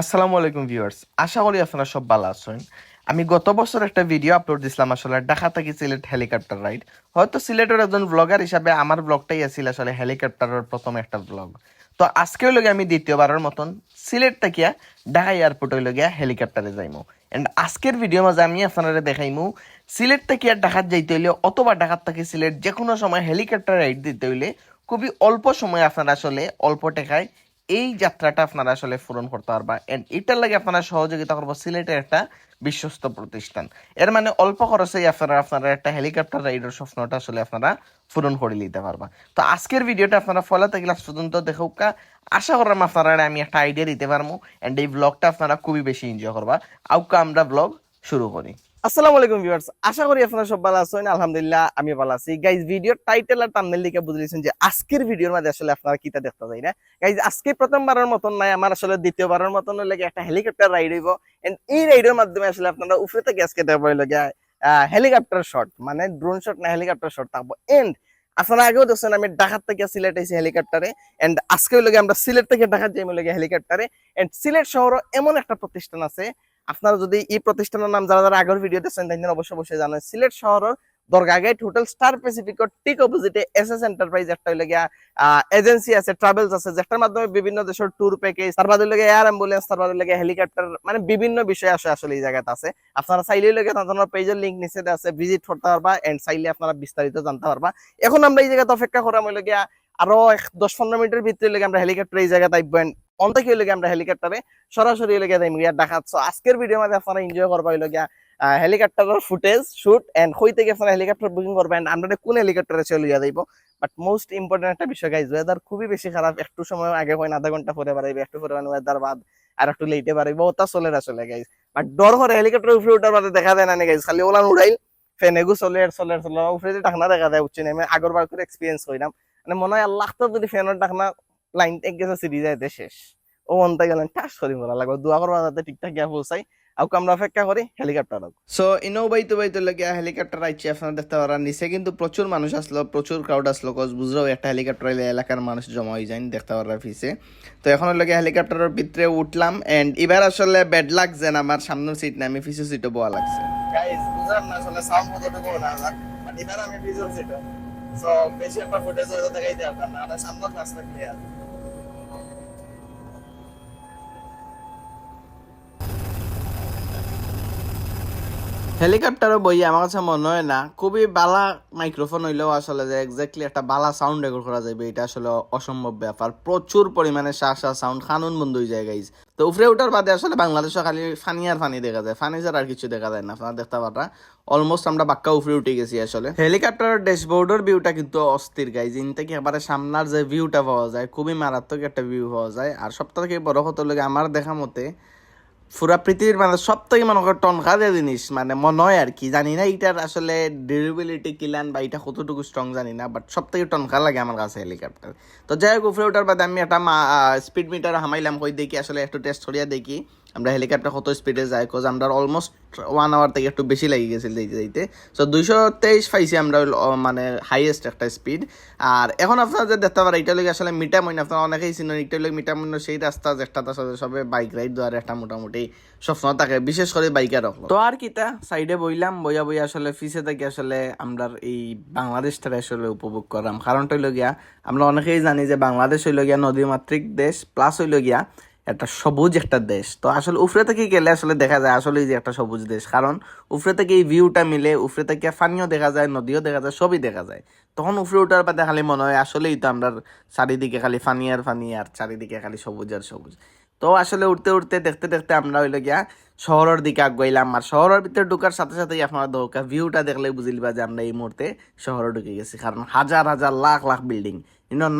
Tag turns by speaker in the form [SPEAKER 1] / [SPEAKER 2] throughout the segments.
[SPEAKER 1] আসসালামু আলাইকুম ভিউয়ার্স, আশা করি আপনারা সব ভালো আছেন। আমি গত বছর একটা ভিডিও আপলোড দিছিলাম আসলে ঢাকা থেকে সিলেট হেলিকপ্টার রাইড হয়তো সিলেটের একজন ব্লগার হিসাবে আমার ব্লগটাই আছিল আসলে হেলিকপ্টারের প্রথম একটা ব্লগ তো আজকেও লগে আমি দ্বিতীয়বারের মতন সিলেট থেকে ঢাকা এয়ারপোর্টে লগে হেলিকপ্টারে যাইমু। এন্ড আজকের ভিডিও মাঝে আমি আপনারা দেখাইমু, সিলেট থেকে আর যাইতে হইলে অথবা ঢাকাত থেকে সিলেট যে কোনো সময় হেলিকপ্টার রাইড দিতে হইলে খুবই অল্প সময় আপনারা আসলে অল্প টাকায় এই যাত্রাটা আপনারা আসলে পূরণ করতে পারবা। এন্ড এটার লাগে আপনারা সহযোগিতা করব সিলেটের একটা বিশ্বস্ত প্রতিষ্ঠান। এর মানে অল্প খরচেই আপনারা আপনারা একটা হেলিকপ্টার রাইডের স্বপ্নটা আসলে আপনারা পূরণ করে নিতে পারবা। তো আজকের ভিডিওটা আপনারা ফলাতে ক্লাস পর্যন্ত দেখুকা আশা করলাম আপনারা আমি একটা আইডিয়া দিতে পারব এন্ড এই ব্লগটা আপনারা খুবই বেশি এনজয় করবা। আউকা, আমরা ব্লগ শুরু করি।
[SPEAKER 2] আসসালামু আলাইকুম ভিউয়ার্স, আশা করি আপনারা সব ভালো আছেন, আলহামদুলিল্লাহ আমি ভালো আছি। গাইজ ভিডিও টাইটেল আর থাম্বনেল লিখে বুঝলিছেন যে আজকের ভিডিওর মধ্যে আসলে আপনারা কিটা দেখতে যাই না? গাইজ আজকে প্রথমবারের মতন নাই, আমার আসলে দ্বিতীয়বারের মতন লাগে একটা হেলিকপ্টার রাইড হইব। এন্ড এই রাইডের মাধ্যমে আসলে আপনারা উপরে থেকে আজকে দেখব লাগে হেলিকপ্টার শট মানে ড্রোন শট না হেলিকপ্টার শট থাকব। এন্ড আপনারা আগেও দেখছেন, আমি ঢাকার থেকে সিলেট এসে হেলিকপ্টারে এন্ড আজকে লাগে আমরা সিলেট থেকে ঢাকা যাই লাগে হেলিকপ্টারে এন্ড সিলেট শহর এমন একটা প্রতিষ্ঠান আছে আপনারা যদি এই প্রতিষ্ঠানের নাম যারা যারা আগের ভিডিও দেখছেন, তাই অবশ্যই অবশ্যই জানেন সিলেট শহরের দরগাগাইট হোটেল স্টার প্যাসিফিকর ঠিক অপোজিটে এস এস এন্টারপ্রাইজ একটা হইলে গিয়া এজেন্সি আছে ট্রাভেলস আছে, যেটার মাধ্যমে বিভিন্ন দেশের ট্যুর প্যাকেজ তার বাদে লাগে এয়ার অ্যাম্বুলেন্স তার বাদে লাগে হেলিকপ্টার মানে বিভিন্ন বিষয় আসে আসলে এই জায়গাতে আছে। আপনারা চাইলে লাগে তাদের পেজের লিঙ্ক নিচে আছে ভিজিট করতে পারবা এন্ড চাইলে আপনারা বিস্তারিত জানতে পারবা। এখন আমরা এই জায়গাতে অপেক্ষা করা হইলে গিয়া আরও দশ পনেরো মিনিটের ভিতরে লেগে আমরা হেলিকপ্টার এই জায়গাতে আইব অন্ত কি লেগে আমরা হেলিকপ্টারে সরাসরি লেগে যাই গিয়া দেখাচ্ছ আজকের ভিডিওর মধ্যে আপনারা এনজয় করবা হইল গিয়া হেলিকপ্টারের ফুটেজ শুট এন্ড কই থেকে আপনারা হেলিকপ্টার বুকিং করবেন। আমরা কোন হেলিকপ্টারে চলে লিয়া যাইব? বাট মোস্ট ইম্পর্টেন্ট একটা বিষয় গাইজ ওয়েদার খুবই বেশি খারাপ। একটু সময় আগে হয় আধা ঘণ্টা পরে বাড়াইবে, একটু পরে ওয়েদার বাদ, আর একটু লেটে বাড়াইব, ওটা চলে আসলে গাইজ বাট ডর করে হেলিকপ্টার উপরে উঠার বাদে দেখা যায় না গাইজ খালি ওলান উড়াইল ফেনেগু চলে চলে চলে উপরে যে টাকনা দেখা যায়, উঠছে আমি আগর বার করে এক্সপিরিয়েন্স হইলাম মানে মনে হয় আল্লাহ যদি ফ্যানের টাকনা লাইন এক গেছে সিরি যাইতে শেষ। ও গেলেন টাস করি মরা লাগবে দোয়া করবা যাতে ঠিকঠাক গিয়া পৌঁছাই। আর আমরা অপেক্ষা করি হেলিকপ্টার
[SPEAKER 1] সো ইনো বাইতো বাইতো লাগে হেলিকপ্টার আইছে আপনারা দেখতে পারেন নিচে কিন্তু প্রচুর মানুষ আসলো প্রচুর ক্রাউড আসলো কজ বুঝলো একটা হেলিকপ্টার এলে এলাকার মানুষ জমা হয়ে যায় দেখতে পারার ফিসে তো এখন লাগে হেলিকপ্টারের ভিতরে উঠলাম এন্ড এবার আসলে ব্যাড লাগ যেন আমার সামনের সিট না আমি ফিসের সিটে বয়া লাগছে।
[SPEAKER 2] গাইস বুঝলাম না আসলে সাউন্ড কতটুকু না আমার এবার আমি ভিজুয়াল সেটা সো বেশি একটা ফুটেজ হয়তো দেখাই দিই আপনার না সামনে রাস্তা ক্লিয়ার
[SPEAKER 1] হেলিকপ্টারও বই আমার কাছে মনে হয় না। খুবই বালা মাইক্রোফোন হইলেও আসলে যে এক্স্যাক্টলি একটা বালা সাউন্ড রেকর্ড করা যাবে এটা আসলে অসম্ভব ব্যাপার। প্রচুর পরিমাণে শাহ শাহ সাউন্ড খানুন বন্ধ হয়ে যায় গাইজ তো উফরে ওঠার বাদে আসলে বাংলাদেশে খালি ফানি আর ফানি দেখা যায়। ফানি আর কিছু দেখা যায় না, আপনারা দেখতে পারা অলমোস্ট আমরা বাক্কা উফরে উঠে গেছি আসলে। হেলিকপ্টারের ড্যাশবোর্ডের ভিউটা কিন্তু অস্থির গাইজ ইন থেকে এবারে সামনার যে ভিউটা পাওয়া যায়, খুবই মারাত্মক একটা ভিউ পাওয়া যায়। আর সব থেকে বড় কথা লাগে আমার দেখা মতে পুরা পৃথিবীর মানে সব থেকে মনে করো টনকা দেওয়া জিনিস মানে মনে হয় আর কি। জানি না এটার আসলে ডিউরেবিলিটি কিলান বা এটা কতটুকু স্ট্রং জানি না বাট সব থেকে টনকা লাগে আমার কাছে হেলিকপ্টার তো যাই হোক, উপরে ওঠার বাদে আমি একটা স্পিড মিটার হামাইলাম, কই দেখি আসলে একটু টেস্ট করিয়া দেখি। আমরা হেলিকপ্টার কত স্পিডে যায় কোজ আমরা অলমোস্ট ওয়ান আওয়ার থেকে একটু বেশি লেগে গেছিল যাইতে যাইতে। সো দুইশো তেইশ পাইছি আমরা মানে হাইয়েস্ট একটা স্পিড আর এখন আপনারা যে দেখতে পারেন এটা লগে আসলে মিটা মইন, আপনারা অনেকেই চিনেন এটা লগে মিটা মইন সেই রাস্তা যেটা আসলে সবে বাইক রাইড দেওয়ার একটা মোটামুটি স্বপ্ন থাকে, বিশেষ করে বাইকার তো আর কিতা সাইডে বইলাম, বইয়া বইয়া আসলে ফিসে থেকে আসলে আমরা এই বাংলাদেশটা আসলে উপভোগ করলাম। কারণটা হইল গিয়া, আমরা অনেকেই জানি যে বাংলাদেশ হইল গিয়া নদীমাতৃক দেশ প্লাস হইল গিয়া একটা সবুজ একটা দেশ। তো আসলে উফরে থেকে গেলে আসলে দেখা যায় আসলেই যে একটা সবুজ দেশ। কারণ উফরে থেকে এই ভিউটা মিলে, উফরে থেকে পানিও দেখা যায়, নদীও দেখা যায়, সবই দেখা যায়। তখন উফরে ওঠার বাদে খালি মনে হয় আসলেই তো আমরা চারিদিকে খালি ফানি আর ফানি আর চারিদিকে খালি সবুজ আর সবুজ। তো আসলে উঠতে উঠতে দেখতে দেখতে আমরা হইল গিয়া শহরের দিকে আগাইলাম। আর শহরের ভিতরে ঢুকার সাথে সাথে আপনারা দৌকা ভিউটা দেখলে বুঝলিবা যে আমরা এই মুহূর্তে শহরে ঢুকে গেছি। কারণ হাজার হাজার লাখ লাখ বিল্ডিং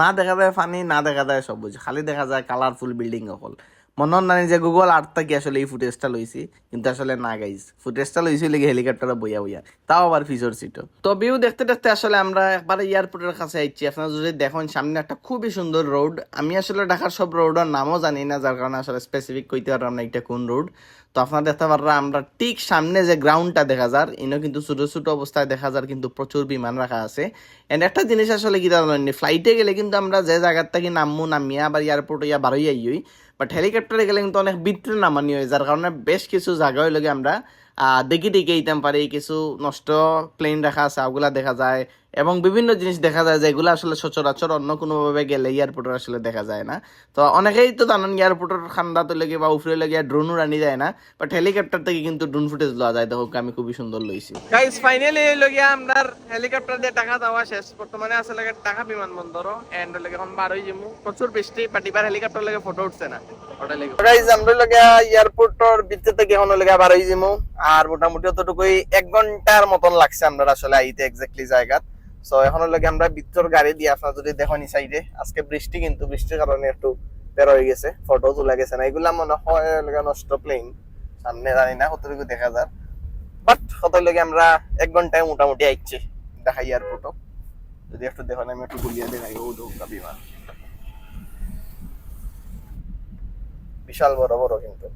[SPEAKER 1] না দেখা যায় পানি না দেখা যায় সবুজ। খালি দেখা যায় কালারফুল বিল্ডিং অকল। মনত নানি যে গুগল আর্ট থেকে আসলে এই ফুটেজটা লইছি, কিন্তু আসলে না গাইজ ফুটেজটা লইছি লেগে হেলিকপ্টারে বইয়া বইয়া, তাও আবার ফিজর সিটও তো ভিউ দেখতে দেখতে আসলে আমরা একবার এয়ারপোর্টের কাছে আইছি। আপনারা যদি দেখেন, সামনে একটা খুবই সুন্দর রোড আমি আসলে ঢাকার সব রোডের নামও জানি না, যার কারণে আসলে স্পেসিফিক কইতে পারলাম না এটা কোন রোড তো আপনারা দেখতে পাররা, আমরা ঠিক সামনে যে গ্রাউন্ডটা দেখা যার ইনও কিন্তু ছোট ছোট অবস্থায় দেখা যার কিন্তু প্রচুর বিমান রাখা আছে। এন্ড একটা জিনিস আসলে কি জানেন ফ্লাইটে গেলে কিন্তু আমরা যে জায়গার থেকে নামবো, নামিয়া আবার এয়ারপোর্টে ইয়া বারোই আইই বাট হেলিকপ্টারে গেলে কিন্তু অনেক বিত্রে নামানি হয় যার কারণে বেশ কিছু জায়গায় লগে আমরা দেখি দেখে যেতাম পারি কিছু নষ্ট প্লেন রাখা আছে ওগুলা দেখা যায়। এবং বিভিন্ন জিনিস দেখা যায় যেগুলো আসলে সচরাচর অন্য কোনোভাবে গেলে এয়ারপোর্টের আসলে দেখা যায় না। তো অনেকেই তো জানেন এয়ারপোর্টের ঠান্ডা তো লেগে বা উফরে লেগে ড্রোনও রানি যায় না বাট হেলিকপ্টার থেকে কিন্তু ড্রোন ফুটেজ লওয়া যায়। দেখো আমি খুবই সুন্দর লইছি
[SPEAKER 2] গাইস ফাইনালি এই লগিয়া আমরার হেলিকপ্টার দিয়ে টাকা দেওয়া শেষ। বর্তমানে আছে লাগে টাকা বিমানবন্দর এন্ড লাগে এখন বার হই যাব প্রচুর বৃষ্টি বাট এবার হেলিকপ্টার লাগে ফটো উঠছে না। ওটা লাগে গাইস আমরা লাগে এয়ারপোর্টর ভিতর থেকে এখন লাগে বার হই যাব আর মোটামুটি অতটুকুই এক ঘণ্টার মতন লাগছে আমরা আসলে আইতে এক্স্যাক্টলি জায়গা সো এখন লাগে আমরা ভিতর গাড়ি দিয়ে, আপনারা যদি দেখেন সাইডে আজকে বৃষ্টি কিন্তু, বৃষ্টির কারণে একটু বের হয়ে গেছে ফটো তোলা গেছে না। এগুলা মনে হয় নষ্ট প্লেন সামনে জানি না, কতটুকু দেখা যায় বাট কত লাগে আমরা এক ঘন্টায় মোটামুটি আইছি ঢাকা এয়ারপোর্টও যদি একটু দেখেন, আমি একটু গুলিয়ে দেখাই, ও বিমান। বিশাল বড় বড় কিন্তু।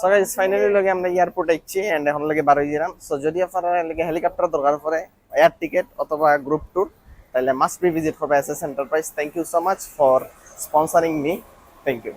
[SPEAKER 2] সো গাইস ফাইনালি লগে আমরা এয়ারপোর্ট আইছি এন্ড এখন লগে বার হয়ে সো যদি আপনারা লগে হেলিকপ্টার দরকার পড়ে এয়ার টিকেট অথবা গ্রুপ ট্যুর তাহলে মাস্ট বি ভিজিট করবে S S enterprise thank you so much for sponsoring me thank you